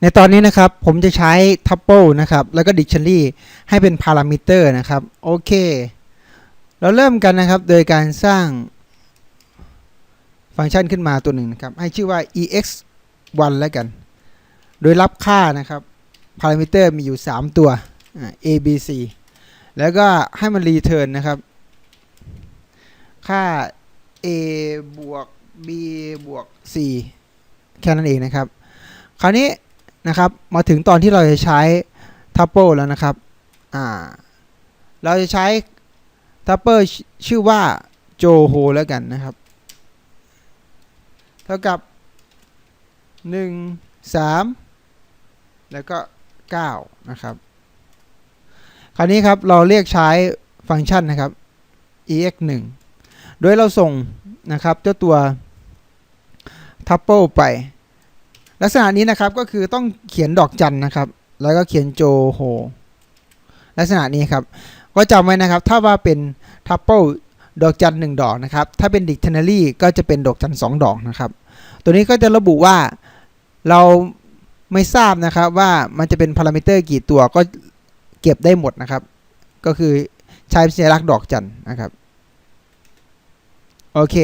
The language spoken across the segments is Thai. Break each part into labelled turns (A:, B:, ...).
A: ในตอนนี้นะครับผมจะใช้ tuple นะครับ แล้วก็ dictionary ให้เป็น parameter นะครับ โอเค เราเริ่มกันนะครับโดยการสร้างฟังก์ชันขึ้นมาตัวหนึ่งนะครับ ให้ชื่อว่า ex1 แล้วกัน โดยรับค่านะครับ parameter มีอยู่ 3 ตัว a b c แล้วก็ให้มัน return นะครับ ค่า a บวก b บวก c แค่นั้นเองนะครับ คราวนี้ นะครับ มาถึงตอนที่เราจะใช้ tuple แล้วนะครับอ่าเราจะใช้ tuple ชชื่อว่า joho แล้วกันนะครับ เท่ากับ 1 3 แล้วก็ 9 นะครับ คราวนี้ครับเราเรียกใช้ฟังก์ชันนะครับ ex 1โดยเราส่งนะครับเจ้าตัว tuple ไป ลักษณะนี้นะครับก็คือต้องเขียนดอกจันนะครับ แล้วก็เขียนโจโฮลักษณะนี้ครับ ก็จำไว้นะครับ ถ้าว่าเป็น tuple ดอกจันหนึ่งดอกนะครับ ถ้าเป็น dictionary ก็จะเป็นดอกจันสองดอกนะครับ ตัวนี้ก็จะระบุว่าเราไม่ทราบนะครับว่ามันจะเป็นพารามิเตอร์กี่ตัวก็เก็บได้หมดนะครับ ก็คือใช้สัญลักษณ์ดอกจันนะครับ โอเค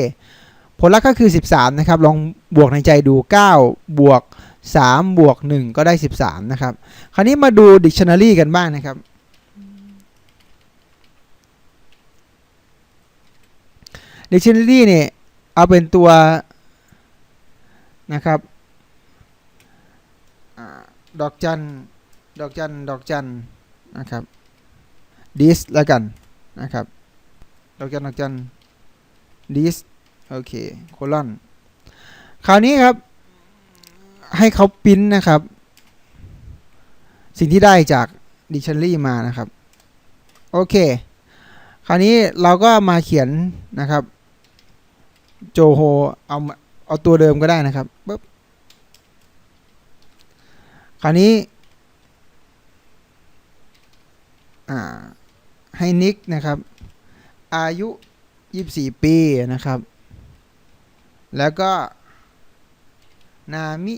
A: ผลลัพธ์ก็คือ 13 นะครับ ลองบวกในใจดู 9 บวก 3 บวก 1 ก็ได้ 13 นะครับ คราวนี้มาดู dictionary กันบ้างนะครับ dictionary เนี่ยเอาเป็นตัวนะครับอดอกจัน ดอกจัน ดอกจัน นะครับ this แล้วกันนะครับ ดอกจัน ดอกจัน this โอเคโคลอนคราวนี้ครับ ให้เขาปริ้นนะครับ สิ่งที่ได้จาก dictionary มานะครับ โอเค คราวนี้เราก็มาเขียนนะครับ โจโฮเอาเอาตัวเดิมก็ได้นะครับปึ๊บคราวนี้ให้นิกนะครับ อายุ 24 ปีนะครับ แล้วก็นามิ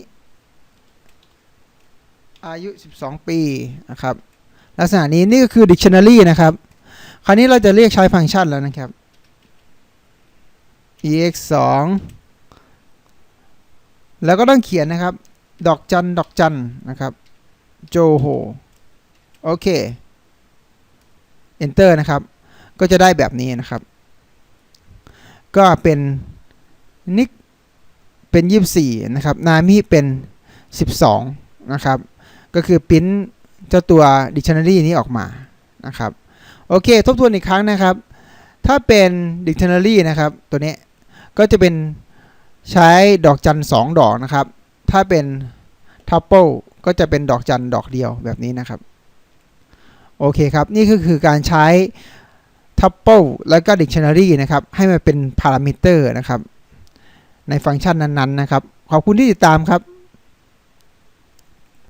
A: อายุ 12 ปีนะครับ ลักษณะนี้นี่ก็คือ dictionary นะครับ คราวนี้เราจะเรียกใช้ฟังก์ชันแล้วนะครับ ex 2แล้วก็ต้องเขียนนะครับ ดอกจัน ดอกจันนะครับ โจโฮ โอเค enter นะครับ ก็จะได้แบบนี้นะครับ ก็เป็น นิกเป็น 24 นะครับ นามิเป็น 12 นะครับ ก็คือปริ้นเจ้าตัว dictionary นี้ออกมา นะครับ โอเค ทบทวนอีกครั้งนะครับ ถ้าเป็น dictionary นะครับ ตัวนี้ ก็จะเป็นใช้ดอกจัน2ดอกนะครับ ถ้าเป็น tuple ก็จะเป็นดอกจันดอกเดียวแบบนี้นะครับ โอเคครับ นี่ก็คือการใช้ tuple แล้วก็ dictionary นะครับ ให้มันเป็น parameter นะครับ ในฟังก์ชันนั้นๆนะครับ ขอบคุณที่ติดตามครับ